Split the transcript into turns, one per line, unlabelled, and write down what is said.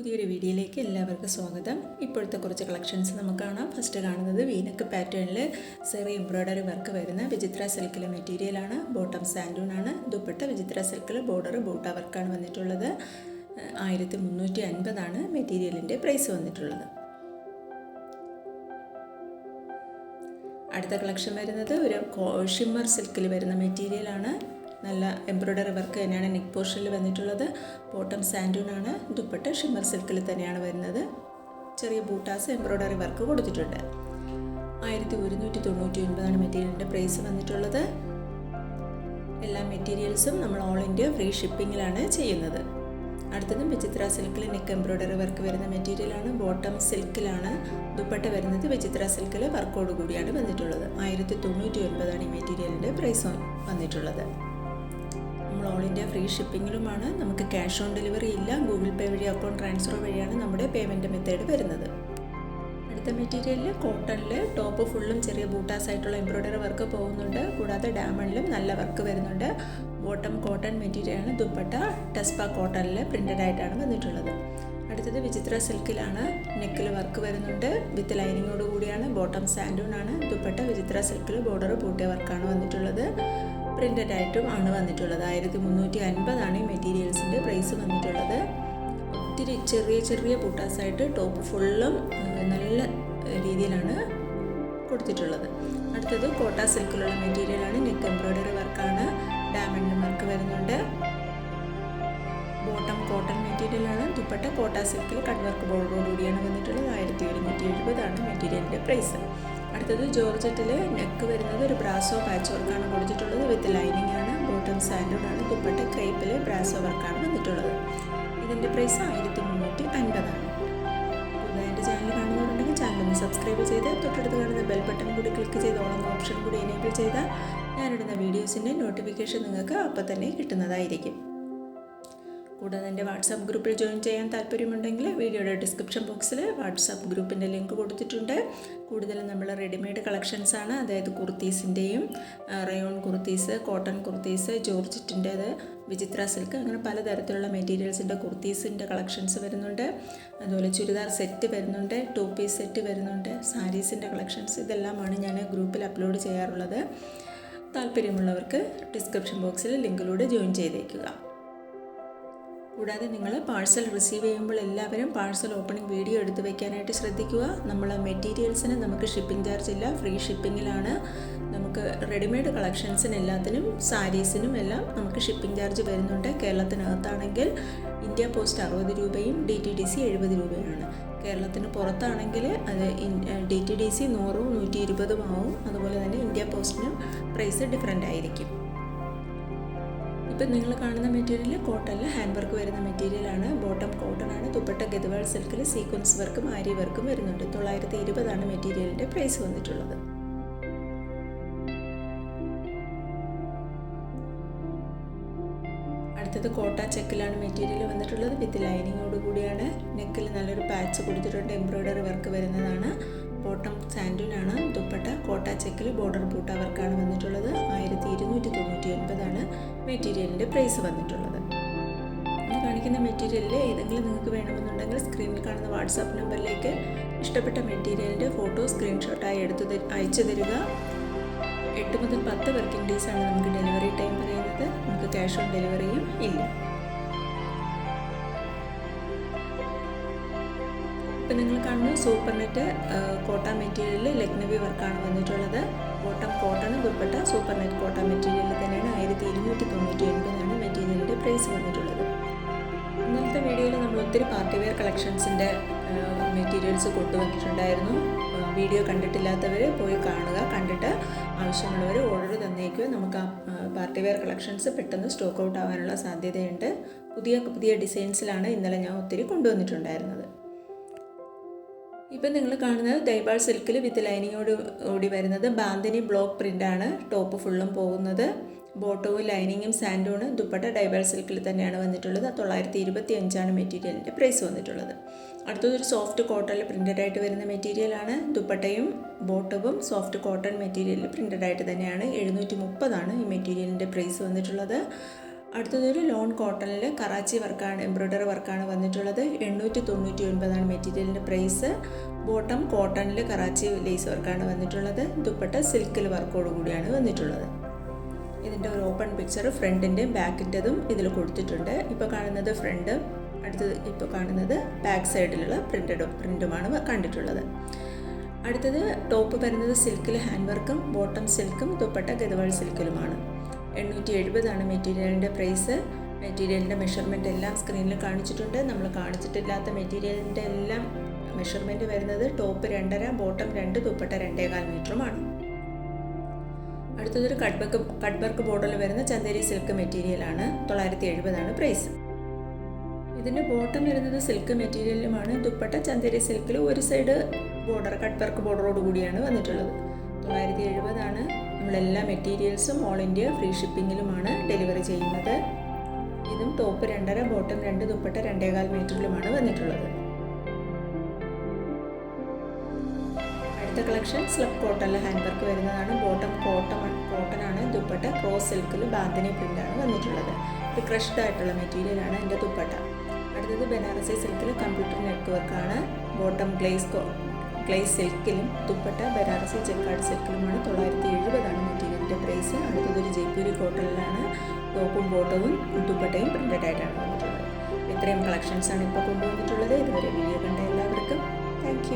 പുതിയൊരു വീഡിയോയിലേക്ക് എല്ലാവർക്കും സ്വാഗതം. ഇപ്പോഴത്തെ കുറച്ച് കളക്ഷൻസ് നമുക്ക് കാണാം. ഫസ്റ്റ് കാണുന്നത് വീനക്ക് പാറ്റേണിൽ സെറി എംബ്രോയ്ഡറി വർക്ക് വരുന്ന വിചിത്ര സിൽക്കിലെ മെറ്റീരിയലാണ് ബോട്ടം സാൻഡൂൺ ആണ്. ദുപ്പട്ട വിചിത്ര സിൽക്കിൽ ബോർഡർ ബൂട്ട വർക്കാണ് വന്നിട്ടുള്ളത്. ആയിരത്തി മുന്നൂറ്റി അൻപതാണ് മെറ്റീരിയലിന്റെ പ്രൈസ് വന്നിട്ടുള്ളത്. അടുത്ത കളക്ഷൻ വരുന്നത് ഒരു ഷിമ്മർ സിൽക്കിൽ വരുന്ന മെറ്റീരിയലാണ് നല്ല എംബ്രോയ്ഡറി വർക്ക് തന്നെയാണ് നെക്ക് പോർഷനിൽ വന്നിട്ടുള്ളത്. ബോട്ടം ആണ് ദുപ്പട്ട ഷിമ്മർ സിൽക്കിൽ തന്നെയാണ് വരുന്നത്. ചെറിയ ബൂട്ടാസ് എംബ്രോയ്ഡറി വർക്ക് കൊടുത്തിട്ടുണ്ട്. ആയിരത്തി ഒരുന്നൂറ്റി തൊണ്ണൂറ്റി ഒൻപതാണ് മെറ്റീരിയലിന്റെ പ്രൈസ് വന്നിട്ടുള്ളത്. എല്ലാ മെറ്റീരിയൽസും നമ്മൾ ഓൾ ഇന്ത്യ ഫ്രീ ഷിപ്പിങ്ങിലാണ് ചെയ്യുന്നത്. അടുത്തതും വിചിത്ര സിൽക്കിൽ നെക്ക് എംബ്രോയ്ഡറി വർക്ക് വരുന്ന മെറ്റീരിയലാണ്. ബോട്ടം സിൽക്കിലാണ് ദുപ്പട്ട വരുന്നത്. വിചിത്ര സിൽക്കിൽ വർക്കോട് കൂടിയാണ് വന്നിട്ടുള്ളത്. ആയിരത്തി തൊണ്ണൂറ്റി ഒൻപതാണ് ഈ മെറ്റീരിയലിന്റെ പ്രൈസ് വന്നിട്ടുള്ളത്. ഓൾ ഇന്ത്യ ഫ്രീ ഷിപ്പിങ്ങിലുമാണ്. നമുക്ക് ക്യാഷ് ഓൺ ഡെലിവറി ഇല്ല. ഗൂഗിൾ പേ വഴി അക്കൗണ്ട് ട്രാൻസ്ഫർ വഴിയാണ് നമ്മുടെ പേയ്മെന്റ് മെത്തേഡ് വരുന്നത്. അടുത്ത മെറ്റീരിയലിൽ കോട്ടണിൽ ടോപ്പ് ഫുള്ളും ചെറിയ ബൂട്ടാസ് ആയിട്ടുള്ള എംബ്രോയ്ഡറി വർക്ക് പോകുന്നുണ്ട്. കൂടാതെ ഡാമണിലും നല്ല വർക്ക് വരുന്നുണ്ട്. ബോട്ടം കോട്ടൺ മെറ്റീരിയലാണ്. ദുപ്പട്ട ടെസ്പ കോട്ടണിൽ പ്രിന്റഡ് ആയിട്ടാണ് വന്നിട്ടുള്ളത്. അടുത്തത് വിചിത്ര സിൽക്കിലാണ്. നെക്കിൽ വർക്ക് വരുന്നുണ്ട്. വിത്ത് ലൈനിങ്ങോട് കൂടിയാണ്. ബോട്ടം സാൻഡൂൺ ആണ്. ദുപ്പട്ട വിചിത്ര സിൽക്കിൽ ബോർഡർ പൂട്ടിയ വർക്കാണ് വന്നിട്ടുള്ളത്. പ്രിന്റഡ് ആയിട്ടും ആണ് വന്നിട്ടുള്ളത്. ആയിരത്തി മുന്നൂറ്റി അൻപതാണ് ഈ മെറ്റീരിയൽസിന്റെ പ്രൈസ് വന്നിട്ടുള്ളത്. ഒത്തിരി ചെറിയ ചെറിയ ബൂട്ടാസായിട്ട് ടോപ്പ് ഫുള്ളും നല്ല രീതിയിലാണ് കൊടുത്തിട്ടുള്ളത്. അടുത്തത് കോട്ട സിൽക്കിലുള്ള മെറ്റീരിയലാണ് നെക്ക് എംബ്രോയ്ഡറി വർക്കാണ് ഡയമണ്ട് വർക്ക് വരുന്നുണ്ട്. ബോട്ടം കോട്ടൺ മെറ്റീരിയലാണ് ദുപ്പട്ട കോട്ട സിൽക്കിൽ കട്ട് വർക്ക് ബോർഡോടുകൂടിയാണ് വന്നിട്ടുള്ളത്. ആയിരത്തി ഒരുന്നൂറ്റി എഴുപതാണ് മെറ്റീരിയലിന്റെ പ്രൈസ് അടുത്തത് ജോർജറ്റിൽ നെക്ക് വരുന്നത് ഒരു ബ്രാസോ പാച്ച് വർക്കാണ് കൊടുത്തിട്ടുള്ളത്. വിത്ത് ലൈനിങ് ആണ്. ബോട്ടം സാൻഡോഡ് ആണ് ദുപ്പട്ട ക്രൈപ്പിൽ ബ്രാസോ വർക്കാണ് വന്നിട്ടുള്ളത്. ഇതിന്റെ പ്രൈസ് ആയിരത്തി മുന്നൂറ്റി അൻപതാണ് പുതുതായിട്ട് ചാനൽ കാണുന്നവരുണ്ടെങ്കിൽ ചാനൽ ഒന്ന് സബ്സ്ക്രൈബ് ചെയ്ത് തൊട്ടടുത്ത് കാണുന്ന ബെൽ ബട്ടൺ കൂടി ക്ലിക്ക് ചെയ്ത് ഓൺ ഓപ്ഷൻ കൂടി എനേബിൾ ചെയ്താൽ ഞാനിടുന്ന വീഡിയോസിന്റെ നോട്ടിഫിക്കേഷൻ നിങ്ങൾക്ക് അപ്പം തന്നെ കിട്ടുന്നതായിരിക്കും. കൂടാതെ എന്റെ വാട്സാപ്പ് ഗ്രൂപ്പിൽ ജോയിൻ ചെയ്യാൻ താല്പര്യമുണ്ടെങ്കിൽ വീഡിയോയുടെ ഡിസ്ക്രിപ്ഷൻ ബോക്സിൽ വാട്സാപ്പ് ഗ്രൂപ്പിന്റെ ലിങ്ക് കൊടുത്തിട്ടുണ്ട്. കൂടുതലും നമ്മൾ റെഡിമെയ്ഡ് കളക്ഷൻസാണ് അതായത് കുർത്തീസിന്റെയും റയോൺ കുർത്തീസ് കോട്ടൺ കുർത്തീസ് ജോർജറ്റിന്റേത് വിചിത്ര സിൽക്ക് അങ്ങനെ പലതരത്തിലുള്ള മെറ്റീരിയൽസിന്റെ കുർത്തീസിന്റെ കളക്ഷൻസ് വരുന്നുണ്ട്. അതുപോലെ ചുരിദാർ സെറ്റ് വരുന്നുണ്ട് ടു പീസ് സെറ്റ് വരുന്നുണ്ട് സാരീസിന്റെ കളക്ഷൻസ് ഇതെല്ലാമാണ് ഞാൻ ഗ്രൂപ്പിൽ അപ്ലോഡ് ചെയ്യാറുള്ളത്. താല്പര്യമുള്ളവർക്ക് ഡിസ്ക്രിപ്ഷൻ ബോക്സിൽ ലിങ്കിലൂടെ ജോയിൻ ചെയ്തേക്കുക. കൂടാതെ നിങ്ങൾ പാഴ്സൽ റിസീവ് ചെയ്യുമ്പോൾ എല്ലാവരും പാഴ്സൽ ഓപ്പണിംഗ് വീഡിയോ എടുത്തു വെക്കാനായിട്ട് ശ്രദ്ധിക്കുക. നമ്മൾ മെറ്റീരിയൽസിന് നമുക്ക് ഷിപ്പിംഗ് ചാർജ് ഇല്ല. ഫ്രീ ഷിപ്പിങ്ങിലാണ് നമുക്ക് റെഡിമെയ്ഡ് കളക്ഷൻസിന് എല്ലാത്തിനും സാരീസിനും എല്ലാം നമുക്ക് ഷിപ്പിംഗ് ചാർജ് വരുന്നുണ്ട്. കേരളത്തിനകത്താണെങ്കിൽ ഇന്ത്യ പോസ്റ്റ് അറുപത് രൂപയും ഡി ടി ഡി സി എഴുപത് രൂപയാണ്. കേരളത്തിന് പുറത്താണെങ്കിൽ അത് ഡി ടി ഡി സി നൂറും നൂറ്റി ഇരുപതും ആവും. അതുപോലെ തന്നെ ഇന്ത്യ പോസ്റ്റിനും പ്രൈസ് ഡിഫറെന്റ് ആയിരിക്കും. ഇപ്പം നിങ്ങൾ കാണുന്ന മെറ്റീരിയൽ കോട്ടണിൽ ഹാൻഡ് വർക്ക് വരുന്ന മെറ്റീരിയലാണ് ബോട്ടം കോട്ടൺ ആണ്. ദുപ്പട്ട ഗതുവാൾ സിൽക്കിൽ സീക്വൻസ് വർക്കും ആരി വർക്കും വരുന്നുണ്ട്. തൊള്ളായിരത്തി ഇരുപതാണ് മെറ്റീരിയലിന്റെ പ്രൈസ് വന്നിട്ടുള്ളത്. അടുത്തത് കോട്ട ചെക്കിലാണ് മെറ്റീരിയൽ വന്നിട്ടുള്ളത്. വിത്ത് ലൈനിങ്ങോട് കൂടിയാണ്. നെക്കിൽ നല്ലൊരു പാച്ച് കൊടുത്തിട്ടുണ്ട്. എംബ്രോയ്ഡറി വർക്ക് വരുന്നതാണ്. ബോട്ടം സാൻഡൂനാണ് ദുപ്പട്ട കോട്ട ചെക്കിൽ ബോർഡർ ബൂട്ട വർക്കാണ് വന്നിട്ടുള്ളത്. ആയിരത്തി ഇരുന്നൂറ്റി തൊണ്ണൂറ്റി ഒൻപതാണ് മെറ്റീരിയലിന്റെ പ്രൈസ് വന്നിട്ടുള്ളത്. കാണിക്കുന്ന മെറ്റീരിയലിൽ ഏതെങ്കിലും നിങ്ങൾക്ക് വേണമെന്നുണ്ടെങ്കിൽ സ്ക്രീനിൽ കാണുന്ന വാട്സാപ്പ് നമ്പറിലേക്ക് ഇഷ്ടപ്പെട്ട മെറ്റീരിയലിന്റെ ഫോട്ടോ സ്ക്രീൻഷോട്ടായി എടുത്തു അയച്ചു തരിക. എട്ട് മുതൽ പത്ത് വർക്കിംഗ് ഡേയ്സാണ് നമുക്ക് ഡെലിവറി ടൈം പറയുന്നത്. നമുക്ക് ക്യാഷ് ഓൺ ഡെലിവറിയും ഇല്ല. ഇപ്പം നിങ്ങൾ കാണുന്ന സൂപ്പർ നെറ്റ് കോട്ട മെറ്റീരിയലിൽ ലക്നവി വർക്കാണ് വന്നിട്ടുള്ളത്. Bottom cotton dupatta. Super net Kota മെറ്റീരിയലിൽ തന്നെയാണ് ആയിരത്തി ഇരുന്നൂറ്റി തൊണ്ണൂറ്റി ഒൻപതാണ് മെറ്റീരിയലിന്റെ പ്രൈസ് വന്നിട്ടുള്ളത്. ഇന്നത്തെ വീഡിയോയിൽ നമ്മൾ ഒത്തിരി പാർട്ടി വെയർ കളക്ഷൻസിന്റെ മെറ്റീരിയൽസ് കൊണ്ടുവന്നിട്ടുണ്ടായിരുന്നു. വീഡിയോ കണ്ടിട്ടില്ലാത്തവർ പോയി കാണുക. കണ്ടിട്ട് ആവശ്യമുള്ളവർ ഓർഡർ തന്നേക്കുക നമുക്ക് ആ പാർട്ടി വെയർ കളക്ഷൻസ് പെട്ടെന്ന് സ്റ്റോക്ക് ഔട്ട് ആവാനുള്ള സാധ്യതയുണ്ട്. പുതിയ പുതിയ ഡിസൈൻസിലാണ് ഇന്നലെ ഞാൻ ഒത്തിരി കൊണ്ടുവന്നിട്ടുണ്ടായിരുന്നത്. ഇപ്പം നിങ്ങൾ കാണുന്നത് ദൈബാൾ സിൽക്കിൽ വിത്ത് ലൈനിങ്ങോട് കൂടി വരുന്നത് ബാന്തിനി ബ്ലോക്ക് പ്രിന്റാണ് ടോപ്പ് ഫുള്ളും പോകുന്നത്. ബോട്ടവും ലൈനിങ്ങും സാൻഡൂണ് ദുപ്പട്ട ഡൈബാൾ സിൽക്കിൽ തന്നെയാണ് വന്നിട്ടുള്ളത്. തൊള്ളായിരത്തി ഇരുപത്തി അഞ്ചാണ് മെറ്റീരിയലിന്റെ പ്രൈസ് വന്നിട്ടുള്ളത്. അടുത്തതൊരു സോഫ്റ്റ് കോട്ടണിൽ പ്രിന്റഡ് ആയിട്ട് വരുന്ന മെറ്റീരിയലാണ് ദുപ്പട്ടയും ബോട്ടവും സോഫ്റ്റ് കോട്ടൺ മെറ്റീരിയലിൽ പ്രിന്റഡ് ആയിട്ട് തന്നെയാണ്. എഴുന്നൂറ്റി മുപ്പതാണ് ഈ മെറ്റീരിയലിന്റെ പ്രൈസ് വന്നിട്ടുള്ളത്. അടുത്തതൊരു ലോൺ കോട്ടണിൽ കറാച്ചി വർക്കാണ് എംബ്രോയ്ഡറി വർക്കാണ് വന്നിട്ടുള്ളത്. എണ്ണൂറ്റി തൊണ്ണൂറ്റി ഒൻപതാണ് മെറ്റീരിയലിന്റെ പ്രൈസ്. ബോട്ടം കോട്ടണിൽ കറാച്ചി ലേസ് വർക്കാണ് വന്നിട്ടുള്ളത്. ദുപ്പട്ട സിൽക്കിൽ വർക്കോട് കൂടിയാണ് വന്നിട്ടുള്ളത്. ഇതിന്റെ ഒരു ഓപ്പൺ പിക്ചർ ഫ്രണ്ടിന്റെയും ബാക്കിന്റെതും ഇതിൽ കൊടുത്തിട്ടുണ്ട്. ഇപ്പോൾ കാണുന്നത് ഫ്രണ്ട് അടുത്തത് ഇപ്പോൾ കാണുന്നത് ബാക്ക് സൈഡിലുള്ള പ്രിന്റഡ് പ്രിന്റുമാണ് കണ്ടിട്ടുള്ളത്. അടുത്തത് ടോപ്പ് വരുന്നത് സിൽക്കിൽ ഹാൻഡ് വർക്കും ബോട്ടം സിൽക്കും ദുപ്പട്ട ഗതവാൾ സിൽക്കിലുമാണ്. എണ്ണൂറ്റി എഴുപതാണ് മെറ്റീരിയലിന്റെ പ്രൈസ്. മെറ്റീരിയലിന്റെ മെഷർമെന്റ് എല്ലാം സ്ക്രീനിൽ കാണിച്ചിട്ടുണ്ട്. നമ്മൾ കാണിച്ചിട്ടില്ലാത്ത മെറ്റീരിയലിന്റെ എല്ലാം മെഷർമെന്റ് വരുന്നത് ടോപ്പ് രണ്ടര ബോട്ടം രണ്ട് ദുപ്പട്ട രണ്ടേകാൽ മീറ്ററുമാണ്. അടുത്തതൊരു കട്ട് കട്ട്ബർക്ക് ബോർഡറിൽ വരുന്ന ചന്ദേരി സിൽക്ക് മെറ്റീരിയലാണ് തൊള്ളായിരത്തി എഴുപതാണ് പ്രൈസ് ഇതിന്റെ ബോട്ടം വരുന്നത് സിൽക്ക് മെറ്റീരിയലുമാണ് ദുപ്പട്ട ചന്ദേരി സിൽക്കിൽ ഒരു സൈഡ് ബോർഡർ കട്ട്ബർക്ക് ബോർഡറോട് കൂടിയാണ് വന്നിട്ടുള്ളത്. തൊള്ളായിരത്തി എഴുപതാണ് നമ്മളെല്ലാ മെറ്റീരിയൽസും ഓൾ ഇന്ത്യ ഫ്രീ ഷിപ്പിങ്ങിലുമാണ് ഡെലിവറി ചെയ്യുന്നത്. ഇതും ടോപ്പ് രണ്ടര ബോട്ടം രണ്ട് ദുപ്പട്ട രണ്ടേകാൽ മീറ്ററിലുമാണ് വന്നിട്ടുള്ളത്. അടുത്ത കളക്ഷൻ സ്ലബ് കോട്ടണിൽ ഹാൻഡ് വർക്ക് വരുന്നതാണ്. ബോട്ടം കോട്ടൺ കോട്ടൺ ആണ് ദുപ്പട്ട ക്രോസ് സിൽക്കിൽ ബാന്തിനി പ്രിന്റാണ് വന്നിട്ടുള്ളത്. ഇത് ക്രഷ്ഡ് ആയിട്ടുള്ള മെറ്റീരിയലാണ് എന്റെ ദുപ്പട്ട. അടുത്തത് ബനാറസി സിൽക്കിൽ കമ്പ്യൂട്ടർ നെറ്റ് വർക്കാണ് ബോട്ടം ഗ്ലേസ് ഗ്ലേസ് സിൽക്കിലും ദുപ്പട്ട ബനാറസി ചെക്കാട് സിൽക്കിലുമാണ് തൊള്ളായിരത്തി എഴുപതാണ് പ്രൈസ് അടുത്തതൊരു ജയ്പൂരി കോട്ടണിലാണ് ടോപ്പും ബോട്ടവും ദുപ്പട്ടയും പ്രിന്റഡ് ആയിട്ടാണ് വന്നിട്ടുള്ളത്. ഇത്രയും കളക്ഷൻസാണ് ഇപ്പോൾ കൊണ്ടുവന്നിട്ടുള്ളത്. ഇതുവരെ വീഡിയോ കണ്ട എല്ലാവർക്കും താങ്ക്